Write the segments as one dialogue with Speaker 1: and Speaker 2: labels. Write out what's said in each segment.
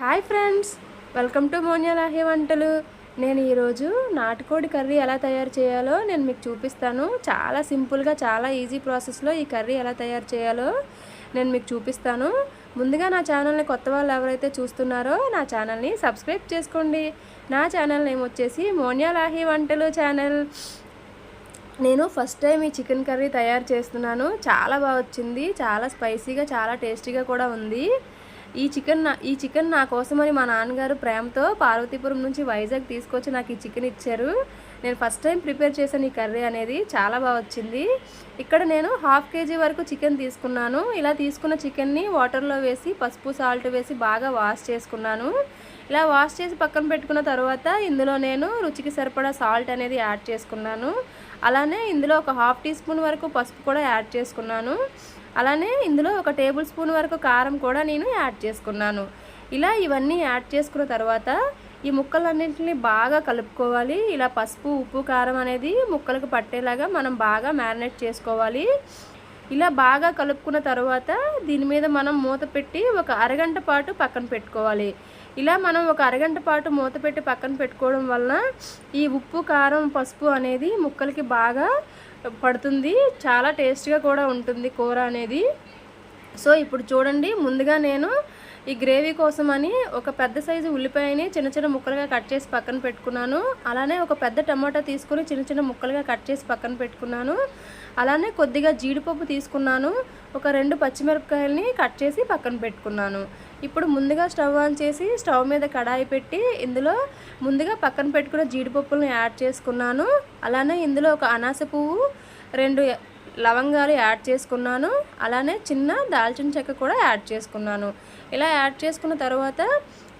Speaker 1: Hi friends welcome to మోన్యా లాహి వంటలు. నేను ఈరోజు నాటుకోడి కర్రీ ఎలా తయారు చేయాలో నేను మీకు చూపిస్తాను. చాలా సింపుల్గా చాలా ఈజీ ప్రాసెస్లో ఈ కర్రీ ఎలా తయారు చేయాలో నేను మీకు చూపిస్తాను. ముందుగా నా ఛానల్ని కొత్త వాళ్ళు ఎవరైతే చూస్తున్నారో నా ఛానల్ని సబ్స్క్రైబ్ చేసుకోండి. నా ఛానల్ నేమ్ వచ్చేసి మోన్యా లాహి వంటలు ఛానల్. నేను ఫస్ట్ టైం ఈ చికెన్ కర్రీ తయారు చేస్తున్నాను. చాలా బాగా వచ్చింది చాలా స్పైసీగా చాలా టేస్టీగా కూడా ఉంది. ఈ చికెన్ నా ఈ చికెన్ నా కోసమని మా నాన్నగారు ప్రేమతో పార్వతీపురం నుంచి వైజాగ్ తీసుకొచ్చి నాకు ఈ చికెన్ ఇచ్చారు. నేను ఫస్ట్ టైం ప్రిపేర్ చేశాను ఈ కర్రీ అనేది చాలా బాగా వచ్చింది. ఇక్కడ నేను హాఫ్ కేజీ వరకు చికెన్ తీసుకున్నాను. ఇలా తీసుకున్న చికెన్ని వాటర్లో వేసి పసుపు సాల్ట్ వేసి బాగా వాష్ చేసుకున్నాను. ఇలా వాష్ చేసి పక్కన పెట్టుకున్న తర్వాత ఇందులో నేను రుచికి సరిపడా సాల్ట్ అనేది యాడ్ చేసుకున్నాను. అలానే ఇందులో ఒక హాఫ్ టీ స్పూన్ వరకు పసుపు కూడా యాడ్ చేసుకున్నాను. అలానే ఇందులో ఒక టేబుల్ స్పూన్ వరకు కారం కూడా నేను యాడ్ చేసుకున్నాను. ఇలా ఇవన్నీ యాడ్ చేసుకున్న తర్వాత ఈ ముక్కలన్నింటినీ బాగా కలుపుకోవాలి. ఇలా పసుపు ఉప్పు కారం అనేది ముక్కలకు పట్టేలాగా మనం బాగా మ్యారినేట్ చేసుకోవాలి. ఇలా బాగా కలుపుకున్న తర్వాత దీని మీద మనం మూత పెట్టి ఒక అరగంట పాటు పక్కన పెట్టుకోవాలి. ఇలా మనం ఒక అరగంట పాటు మూత పెట్టి పక్కన పెట్టుకోవడం వలన ఈ ఉప్పు కారం పసుపు అనేది ముక్కలకి బాగా పడుతుంది. చాలా టేస్ట్గా కూడా ఉంటుంది కూర అనేది. సో ఇప్పుడు చూడండి ముందుగా నేను ఈ గ్రేవీ కోసమని ఒక పెద్ద సైజు ఉల్లిపాయని చిన్న చిన్న ముక్కలుగా కట్ చేసి పక్కన పెట్టుకున్నాను. అలానే ఒక పెద్ద టమాటా తీసుకుని చిన్న చిన్న ముక్కలుగా కట్ చేసి పక్కన పెట్టుకున్నాను. అలానే కొద్దిగా జీడిపప్పు తీసుకున్నాను. ఒక రెండు పచ్చిమిరపకాయలని కట్ చేసి పక్కన పెట్టుకున్నాను. ఇప్పుడు ముందుగా స్టవ్ ఆన్ చేసి స్టవ్ మీద కడాయి పెట్టి ఇందులో ముందుగా పక్కన పెట్టుకున్న జీడిపప్పులను యాడ్ చేసుకున్నాను. అలానే ఇందులో ఒక అనాస పువ్వు రెండు లవంగాలు యాడ్ చేసుకున్నాను. అలానే చిన్న దాల్చిన చెక్క కూడా యాడ్ చేసుకున్నాను. ఇలా యాడ్ చేసుకున్న తర్వాత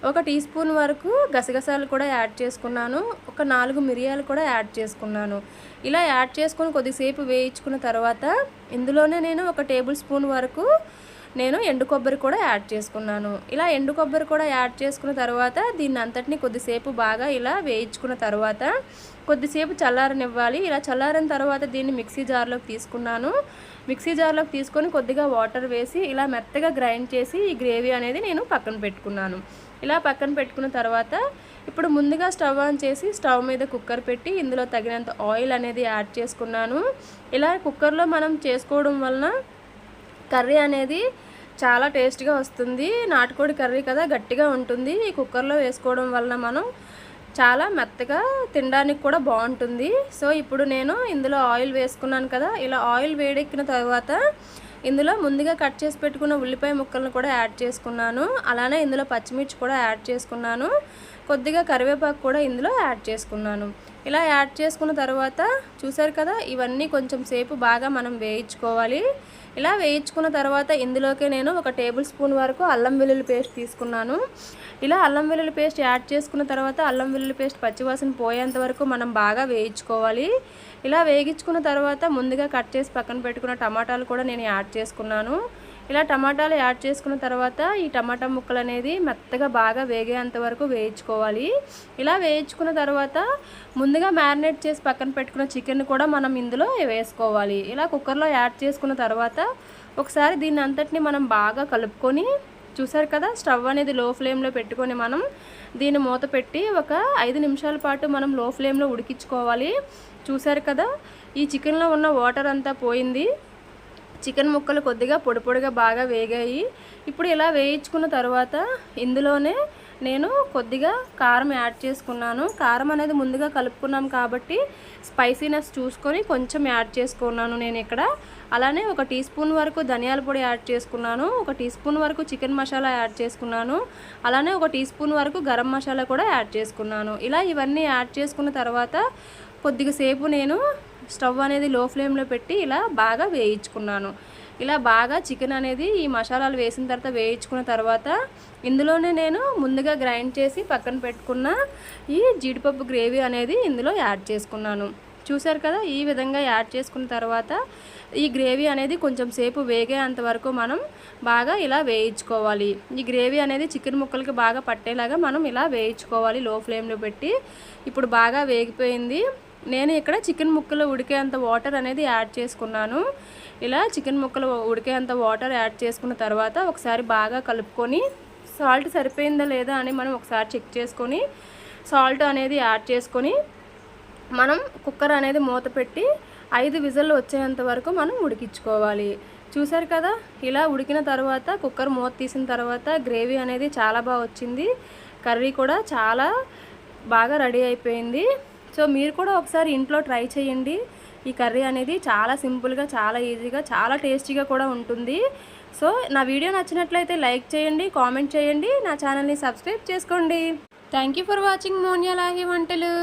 Speaker 1: ఒక టీ స్పూన్ వరకు గసగసాలు కూడా యాడ్ చేసుకున్నాను. ఒక నాలుగు మిరియాలు కూడా యాడ్ చేసుకున్నాను. ఇలా యాడ్ చేసుకుని కొద్దిసేపు వేయించుకున్న తర్వాత ఇందులోనే నేను ఒక టేబుల్ స్పూన్ వరకు నేను ఎండు కొబ్బరి కూడా యాడ్ చేసుకున్నాను. ఇలా ఎండు కొబ్బరి కూడా యాడ్ చేసుకున్న తర్వాత దీన్ని అంతటిని కొద్దిసేపు బాగా ఇలా వేయించుకున్న తర్వాత కొద్దిసేపు చల్లారనివ్వాలి. ఇలా చల్లారిన తర్వాత దీన్ని మిక్సీ జార్లోకి తీసుకున్నాను. మిక్సీ జార్లోకి తీసుకొని కొద్దిగా వాటర్ వేసి ఇలా మెత్తగా గ్రైండ్ చేసి ఈ గ్రేవీ అనేది నేను పక్కన పెట్టుకున్నాను. ఇలా పక్కన పెట్టుకున్న తర్వాత ఇప్పుడు ముందుగా స్టవ్ ఆన్ చేసి స్టవ్ మీద కుక్కర్ పెట్టి ఇందులో తగినంత ఆయిల్ అనేది యాడ్ చేసుకున్నాను. ఇలా కుక్కర్లో మనం చేసుకోవడం వలన కర్రీ అనేది చాలా టేస్ట్గా వస్తుంది. నాటుకోడి కర్రీ కదా గట్టిగా ఉంటుంది. ఈ కుక్కర్లో వేసుకోవడం వలన మనం చాలా మెత్తగా తినడానికి కూడా బాగుంటుంది. సో ఇప్పుడు నేను ఇందులో ఆయిల్ వేసుకున్నాను కదా ఇలా ఆయిల్ వేడెక్కిన తర్వాత ఇందులో ముందుగా కట్ చేసి పెట్టుకున్న ఉల్లిపాయ ముక్కలను కూడా యాడ్ చేసుకున్నాను. అలానే ఇందులో పచ్చిమిర్చి కూడా యాడ్ చేసుకున్నాను. కొద్దిగా కరివేపాకు కూడా ఇందులో యాడ్ చేసుకున్నాను. ఇలా యాడ్ చేసుకున్న తర్వాత చూసారు కదా ఇవన్నీ కొంచెం సేపు బాగా మనం వేయించుకోవాలి. ఇలా వేయించుకున్న తర్వాత ఇందులోకి నేను ఒక టేబుల్ స్పూన్ వరకు అల్లం వెల్లుల్లి పేస్ట్ తీసుకున్నాను. ఇలా అల్లం వెల్లుల్లి పేస్ట్ యాడ్ చేసుకున్న తర్వాత అల్లం వెల్లుల్లి పేస్ట్ పచ్చివాసన పోయేంత వరకు మనం బాగా వేయించుకోవాలి. ఇలా వేగించుకున్న తర్వాత ముందుగా కట్ చేసి పక్కన పెట్టుకున్న టమాటాలు కూడా నేను యాడ్ చేసుకున్నాను. ఇలా టమాటాలు యాడ్ చేసుకున్న తర్వాత ఈ టమాటా ముక్కలు అనేది మెత్తగా బాగా వేగేంత వరకు వేయించుకోవాలి. ఇలా వేయించుకున్న తర్వాత ముందుగా మ్యారినేట్ చేసి పక్కన పెట్టుకున్న చికెన్ కూడా మనం ఇందులో వేసుకోవాలి. ఇలా కుక్కర్లో యాడ్ చేసుకున్న తర్వాత ఒకసారి దీన్ని అంతటిని మనం బాగా కలుపుకొని చూసారు కదా స్టవ్ అనేది లో ఫ్లేమ్లో పెట్టుకొని మనం దీన్ని మూత పెట్టి ఒక ఐదు నిమిషాల పాటు మనం లో ఫ్లేమ్లో ఉడికించుకోవాలి. చూసారు కదా ఈ చికెన్లో ఉన్న వాటర్ అంతా పోయింది. చికెన్ ముక్కలు కొద్దిగా పొడి పొడిగా బాగా వేగాయి. ఇప్పుడు ఇలా వేయించుకున్న తర్వాత ఇందులోనే నేను కొద్దిగా కారం యాడ్ చేసుకున్నాను. కారం అనేది ముందుగా కలుపుకున్నాం కాబట్టి స్పైసీనెస్ చూసుకొని కొంచెం యాడ్ చేసుకున్నాను నేను ఇక్కడ. అలానే ఒక టీ స్పూన్ వరకు ధనియాల పొడి యాడ్ చేసుకున్నాను. ఒక టీ స్పూన్ వరకు చికెన్ మసాలా యాడ్ చేసుకున్నాను. అలానే ఒక టీ స్పూన్ వరకు గరం మసాలా కూడా యాడ్ చేసుకున్నాను. ఇలా ఇవన్నీ యాడ్ చేసుకున్న తర్వాత కొద్దిగా సేపు నేను స్టవ్ అనేది లో ఫ్లేమ్లో పెట్టి ఇలా బాగా వేయించుకున్నాను. ఇలా బాగా చికెన్ అనేది ఈ మసాలాలు వేసిన తర్వాత వేయించుకున్న తర్వాత ఇందులోనే నేను ముందుగా గ్రైండ్ చేసి పక్కన పెట్టుకున్న ఈ జీడిపప్పు గ్రేవీ అనేది ఇందులో యాడ్ చేసుకున్నాను. చూసారు కదా ఈ విధంగా యాడ్ చేసుకున్న తర్వాత ఈ గ్రేవీ అనేది కొంచెం సేపు వేగేంత వరకు మనం బాగా ఇలా వేయించుకోవాలి. ఈ గ్రేవీ అనేది చికెన్ ముక్కలకి బాగా పట్టేలాగా మనం ఇలా వేయించుకోవాలి లో ఫ్లేమ్లో పెట్టి. ఇప్పుడు బాగా వేగిపోయింది. నేను ఇక్కడ చికెన్ ముక్కలు ఉడికేంత వాటర్ అనేది యాడ్ చేసుకున్నాను. ఇలా చికెన్ ముక్కలు ఉడికేంత వాటర్ యాడ్ చేసుకున్న తర్వాత ఒకసారి బాగా కలుపుకొని సాల్ట్ సరిపోయిందా లేదా అని మనం ఒకసారి చెక్ చేసుకొని సాల్ట్ అనేది యాడ్ చేసుకొని మనం కుక్కర్ అనేది మూత పెట్టి ఐదు విజిల్లు వచ్చేంత వరకు మనం ఉడికించుకోవాలి. చూసారు కదా? ఇలా ఉడికిన తర్వాత కుక్కర్ మూత తీసిన తర్వాత గ్రేవీ అనేది చాలా బాగా వచ్చింది. కర్రీ కూడా చాలా బాగా రెడీ అయిపోయింది. సో మీరు కూడా ఒకసారి ఇంట్లో ట్రై చేయండి. ఈ కర్రీ అనేది చాలా సింపుల్గా చాలా ఈజీగా చాలా టేస్టీగా కూడా ఉంటుంది. సో నా వీడియో నచ్చినట్లయితే లైక్ చేయండి కామెంట్ చేయండి. నా ఛానల్ని సబ్స్క్రైబ్ చేసుకోండి. థ్యాంక్ యూ ఫర్ వాచింగ్ మోనియా లాగే వంటలు.